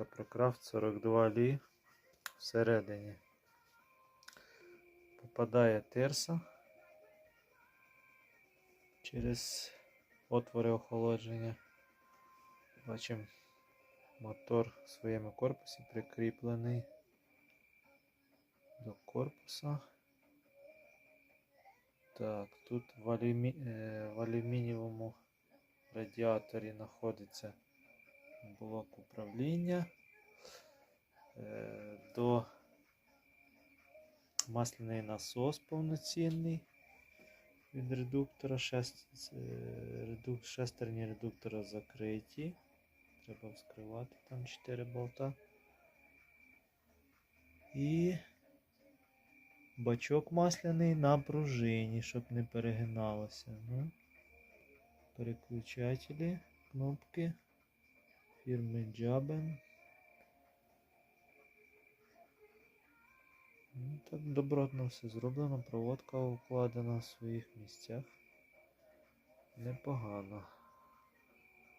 Коробка Procraft 42 лі всередині. Попадає терса через отвори охолодження. Бачимо, мотор в своєму корпусі прикріплений до корпуса. Так, тут в, алюмі... е, в алюмінієвому радіаторі знаходиться блок управління. Е, До масляний насос повноцінний від редуктора. Е, Шестерні редуктора закриті. Треба вскривати там 4 болта. І бачок масляний на пружині, щоб не перегиналося. Ну. Переключателі, кнопки фірми Джабен. Ну, так добротно все зроблено, проводка укладена в своїх місцях. Непогано.